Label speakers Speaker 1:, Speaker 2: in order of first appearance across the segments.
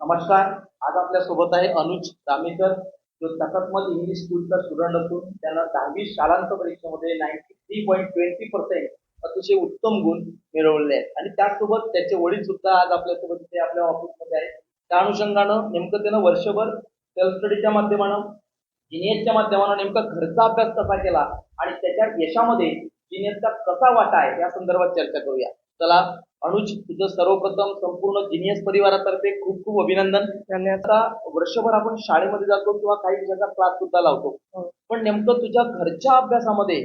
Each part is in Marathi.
Speaker 1: नमस्कार आज आपल्यासोबत आहे अनुज दामेकर जो तकतमल इंग्लिश स्कूलचा स्टुडंट असून त्यानं दहावी शालांत परीक्षेमध्ये ninety three point twenty percent अतिशय उत्तम गुण मिळवलेले आहेत. आणि त्याचसोबत त्याचे वडील सुद्धा आज आपल्यासोबत इथे आपल्या ऑफिसमध्ये आहेत. त्या अनुषंगानं नेमकं त्यानं वर्षभर सेल्फ स्टडीच्या माध्यमानं जिनियसच्या माध्यमानं नेमका घरचा अभ्यास कसा केला आणि त्याच्या यशामध्ये जिनियसचा कसा वाटा आहे या संदर्भात चर्चा करूया. चला अनुज तुझं सर्वप्रथम संपूर्ण जिनियस परिवारातर्फे खूप खूप अभिनंदन. आता वर्षभर आपण शाळेमध्ये जातो किंवा काही दिवसाचा क्लास सुद्धा लावतो.
Speaker 2: हो.
Speaker 1: पण नेमकं तुझ्या घरच्या अभ्यासामध्ये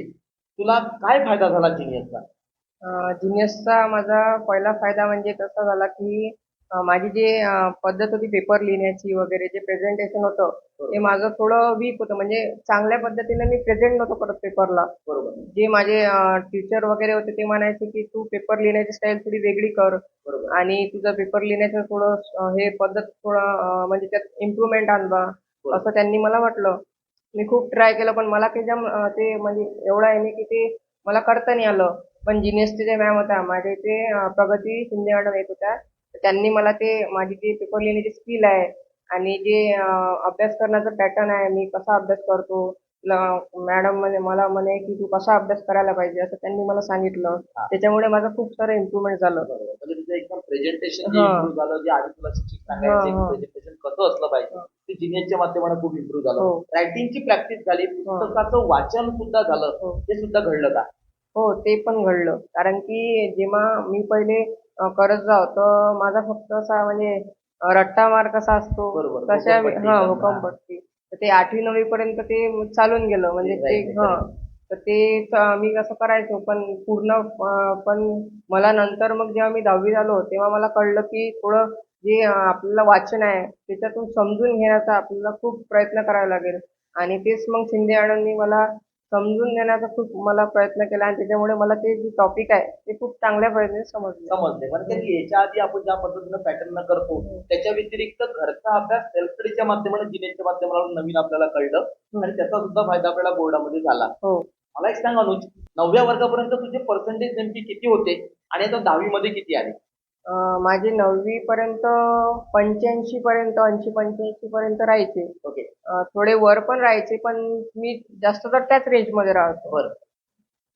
Speaker 1: तुला काय फायदा झाला जिनियसचा
Speaker 2: जिनियसचा माझा पहिला फायदा म्हणजे कसा झाला की माझी जे पद्धत होती पेपर लिहिण्याची वगैरे जे प्रेझेंटेशन होतं ते माझं थोडं वीक होतं. म्हणजे चांगल्या पद्धतीने मी प्रेझेंट नव्हतो करत पेपरला
Speaker 1: बरोबर.
Speaker 2: जे माझे टीचर वगैरे होते ते म्हणायचे की तू पेपर लिहिण्याची स्टाईल थोडी वेगळी कर आणि तुझं पेपर लिहिण्याचं थोडं हे पद्धत थोडं म्हणजे त्यात इम्प्रुव्हमेंट आणवा असं त्यांनी मला म्हटलं मी खूप ट्राय केलं पण मला काही जम ते म्हणजे एवढं आहे की ते मला करता नाही आलं. पण जिनियसचे जे मॅम होत्या माझे ते अं, प्रगती शिंदे मॅडम येत होत्या. त्यांनी मला ते माझी जे पेपर लिहिण्याची स्किल आहे आणि जे अभ्यास करण्याचं पॅटर्न आहे मी कसा अभ्यास करतो मॅडम म्हणे मला म्हणे की तू कसा अभ्यास करायला पाहिजे असं त्यांनी मला सांगितलं
Speaker 1: हा.
Speaker 2: त्याच्यामुळे माझं खूप सारं इम्प्रुव्हमेंट झालं
Speaker 1: म्हणजे एकदम प्रेझेंटेशन
Speaker 2: हा.
Speaker 1: झालं जे आधी तुला शिक्षक सांगायचे
Speaker 2: हा, हा.
Speaker 1: प्रेझेंटेशन कसं असलं पाहिजे ते जिनियसच्या माध्यमाने खूप इम्प्रूव्ह झालं
Speaker 2: हो.
Speaker 1: रायटिंगची प्रॅक्टिस झाली पुस्तकाचं वाचन सुद्धा झालं
Speaker 2: हो.
Speaker 1: ते सुद्धा घडलं का
Speaker 2: हो ते पण घडलं कारण की जेव्हा मी पहिले करत जाव तर माझा फक्त असा म्हणजे रट्टा मार कसा असतो
Speaker 1: बरोबर,
Speaker 2: तशा
Speaker 1: हुकमपट्टी
Speaker 2: हा
Speaker 1: समजा.
Speaker 2: हुकमपट्टी तर ते आठवी नववी पर्यंत ते चालून गेलं. म्हणजे ते हा. तर ते च- मी असं करायचो पण पूर्ण अं, पण मला नंतर मग जेव्हा मी दहावी झालो तेव्हा मला कळलं की थोडं जे अं, आपल्याला वाचन आहे त्याच्यातून समजून घेण्याचा आपल्याला खूप प्रयत्न करावा लागेल. आणि तेच मग शिंदे मॅडमनी मला समजून घेण्याचा खूप मला प्रयत्न केला आणि त्याच्यामुळे मला ते जे टॉपिक आहे ते खूप चांगल्या पद्धतीने समजलं.
Speaker 1: समजले. पण त्यांनी याच्या आधी आपण ज्या पद्धतीनं पॅटर्न करतो त्याच्या व्यतिरिक्त घरचा अभ्यास सेल्फ स्टडीच्या माध्यमाने जिनेच्या माध्यमातून नवीन आपल्याला कळलं आणि त्याचा सुद्धा फायदा आपल्याला बोर्डामध्ये झाला.
Speaker 2: हो.
Speaker 1: मला एक सांग अनुज नवव्या वर्गापर्यंत तुझे पर्सेंटेज नेमकी किती होते आणि आता दहावी मध्ये किती आले?
Speaker 2: माझे नववी पर्यंत पंच्याऐंशी पर्यंत ऐंशी पंच्याऐंशी पर्यंत राहायचे.
Speaker 1: ओके.
Speaker 2: थोडे वर पण राहायचे पण मी जास्त तर त्याच रेंजमध्ये राहतो.
Speaker 1: बरं.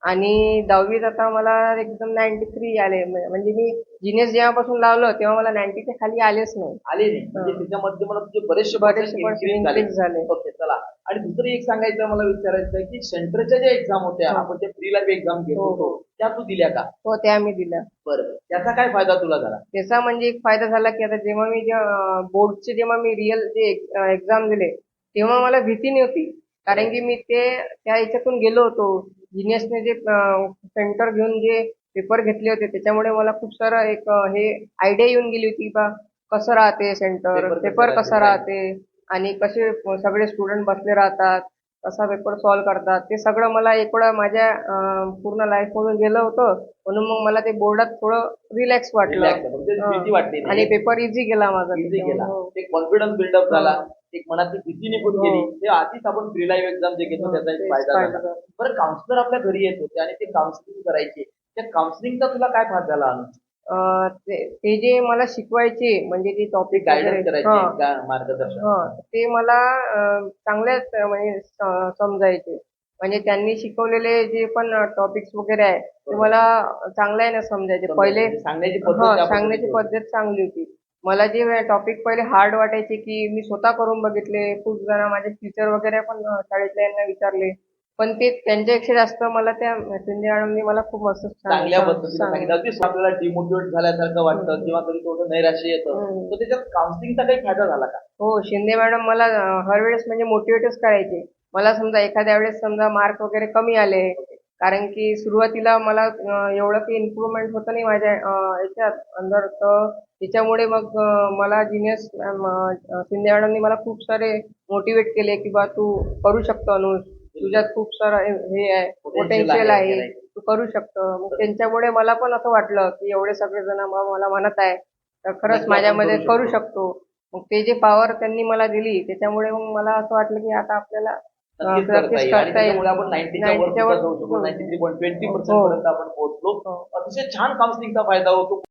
Speaker 2: आणि दहावीत आता मला एकदम नाईन्टी थ्री आले. म्ह- म्हणजे मी जिनेस जेव्हापासून लावलं तेव्हा मला नाईन्टीच्या खाली आलेच नाही.
Speaker 1: आले नाही. म्हणजे त्याच्यामध्ये मला तुझे बरेचसे increase झाले. ओके चला. आणि दुसरं एक सांगायचं मला विचारायचं की सेंटरच्या ज्या एक्झाम होत्या
Speaker 2: हो.
Speaker 1: आपण त्या लाईफ एक्झाम घेत. होतो. त्या तू दिल्या का?
Speaker 2: हो त्या आम्ही दिल्या.
Speaker 1: बरं त्याचा काय फायदा तुला झाला?
Speaker 2: त्याचा म्हणजे एक फायदा झाला की आता जेव्हा मी बोर्डचे जेव्हा मी रिअल जे एक्झाम दिले तेव्हा मला भीती नव्हती. कारण की मी ते त्या याच्यातून गेलो होतो. जिनियसने जे सेंटर घेऊन जे पेपर घेतले होते त्याच्यामुळे मला खूप सारं एक हे आयडिया येऊन गेली होती बा. कसं राहते सेंटर पेपर कसं. राहते आणि कसे सगळे स्टुडंट बसले राहतात? कसा पेपर सॉल्व्ह करतात? ते सगळं मला एक वेळा माझ्या पूर्ण लाईफ मधून गेलं होतं. म्हणून मग मला ते बोर्डात थोडं रिलॅक्स वाटलं.
Speaker 1: म्हणजे.
Speaker 2: आणि पेपर इझी गेला माझा
Speaker 1: गेला.
Speaker 2: हो.
Speaker 1: कॉन्फिडन्स बिल्डअप झाला. एक मनातली भीती निघून
Speaker 2: हो.
Speaker 1: गेली. ते आधीच आपण प्री लाईव्ह एक्झाम जे घेतो
Speaker 2: हो,
Speaker 1: त्याचा एक फायदा झाला. बरं काउन्सिलर आपल्या घरी येत होते आणि ते काउन्सिलिंग करायचे. त्या काउन्सिलिंगचा तुला काय फायदा झाला
Speaker 2: ते जे मला शिकवायचे म्हणजे जे
Speaker 1: ते
Speaker 2: टॉपिक
Speaker 1: गायडन्स करायचे मार्गदर्शन?
Speaker 2: ते मला चांगल्याच म्हणजे समजायचे. म्हणजे त्यांनी शिकवलेले जे पण टॉपिक्स वगैरे आहे ते मला चांगल्याने समजायचे. पहिले
Speaker 1: म्हणजे सांगण्याची पद्धत
Speaker 2: हा सांगण्याची. पद्धत चांगली होती. मला जे टॉपिक पहिले हार्ड वाटायचे की मी स्वतः करून बघितले. खूप जण माझे टीचर वगैरे पण शाळेतल्या यांना विचारले. पण ते त्यांच्यापेक्षा जास्त मला त्या शिंदे मॅडमनी मला खूप मस्त
Speaker 1: चांगल्या पद्धतीने सांगितलं. अगदीच आपल्याला डिमोटिवेट झाल्यासारखं वाटतं किंवा कधी थोडं नैराश्य येतं. तर त्याच्यात काउन्सिलिंगचा काही फायदा झाला का?
Speaker 2: हो शिंदे मॅडम मला हर वेळेस म्हणजे मोटिवेटच करायचे. मला समजा एखाद्या वेळेस समजा मार्क वगैरे कमी आले कारण की सुरुवातीला मला एवढं काही इम्प्रुव्हमेंट होतं नाही माझ्या याच्यात. अंदर तर त्याच्यामुळे मग मला जिनियस शिंदे मॅडमनी मला खूप सारे मोटिवेट केले की बा तू करू शकतो अनुज. तुझ्यात खूप सारं हे आहे पोटेन्शियल
Speaker 1: आहे.
Speaker 2: तू करू शकतो. मग त्यांच्यामुळे मला पण असं वाटलं की एवढे सगळे जण मला म्हणत आहे तर खरंच माझ्यामध्ये
Speaker 1: करू
Speaker 2: शकतो. मग ते जे पॉवर त्यांनी मला दिली त्याच्यामुळे मग मला असं वाटलं की आता आपल्याला
Speaker 1: नक्कीच करता येईल आणि त्याच्यामुळे आपण 90 च्या वर
Speaker 2: 90 च्या
Speaker 1: सुद्धा जाऊ शकतो
Speaker 2: हो.
Speaker 1: 93.20
Speaker 2: हो.
Speaker 1: पर्सेंट पर्यंत आपण पोहोचलो
Speaker 2: हो.
Speaker 1: अतिशय छान काउन्सिलिंगचा फायदा होतो